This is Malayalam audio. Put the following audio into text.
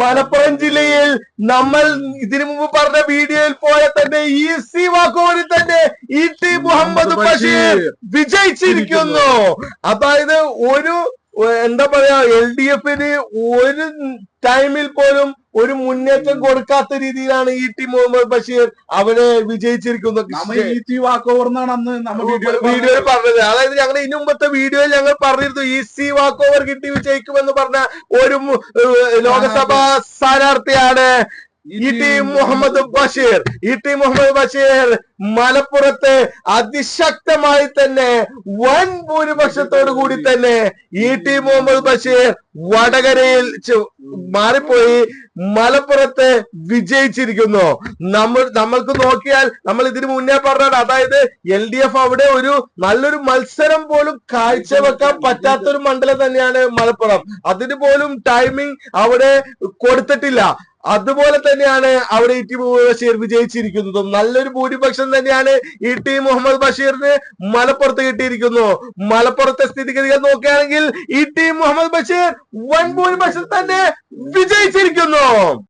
മലപ്പുറം ജില്ലയിൽ നമ്മൾ ഇതിനു മുമ്പ് പറഞ്ഞ വീഡിയോയിൽ പോയ തന്നെ ഈ സി വാക്കോടിൽ തന്നെ ഇ ടി മുഹമ്മദ് ബഷീർ വിജയിച്ചിരിക്കുന്നു. അതായത് ഒരു എന്താ പറയാ എൽ ഡി എഫിന് ഒരു ടൈമിൽ പോലും ഒരു മുന്നേറ്റം കൊടുക്കാത്ത രീതിയിലാണ് ഇ ടി മുഹമ്മദ് ബഷീർ അവനെ വിജയിച്ചിരിക്കുന്നത്. വാക്ക് അന്ന് വീഡിയോയിൽ പറഞ്ഞത്. അതായത് ഞങ്ങൾ ഇനി മുമ്പത്തെ വീഡിയോയിൽ ഞങ്ങൾ പറഞ്ഞിരുന്നു ഈ സി വാക്ക് ഓവർ കിട്ടി വിജയിക്കുമെന്ന് പറഞ്ഞ ഒരു ലോകസഭാ സ്ഥാനാർത്ഥിയാണ് മുഹമ്മദ് ബഷീർ ഇ ടി മുഹമ്മദ് ബഷീർ മലപ്പുറത്ത് അതിശക്തമായി തന്നെ വൻ ഭൂരിപക്ഷത്തോടു കൂടി തന്നെ ഇ ടി മുഹമ്മദ് ബഷീർ വടകരയിൽ മാറിപ്പോയി മലപ്പുറത്ത് വിജയിച്ചിരിക്കുന്നു. നമ്മൾ നമ്മൾക്ക് നോക്കിയാൽ നമ്മൾ ഇതിനു മുന്നേ പറഞ്ഞാൽ അതായത് എൽ ഡി എഫ് അവിടെ ഒരു നല്ലൊരു മത്സരം പോലും കാഴ്ചവെക്കാൻ പറ്റാത്തൊരു മണ്ഡലം തന്നെയാണ് മലപ്പുറം. അതിന് പോലും ടൈമിംഗ് അവിടെ കൊടുത്തിട്ടില്ല. അതുപോലെ തന്നെയാണ് അവിടെ ഇ ടി മുഹമ്മദ് ബഷീർ വിജയിച്ചിരിക്കുന്നതും. നല്ലൊരു ഭൂരിപക്ഷം തന്നെയാണ് ഇ ടി മുഹമ്മദ് ബഷീറിന് മലപ്പുറത്ത് കിട്ടിയിരിക്കുന്നു. മലപ്പുറത്തെ സ്ഥിതിഗതികൾ നോക്കുകയാണെങ്കിൽ ഇ ടി മുഹമ്മദ് ബഷീർ വൻ ഭൂരിപക്ഷം തന്നെ വിജയിച്ചിരിക്കുന്നു.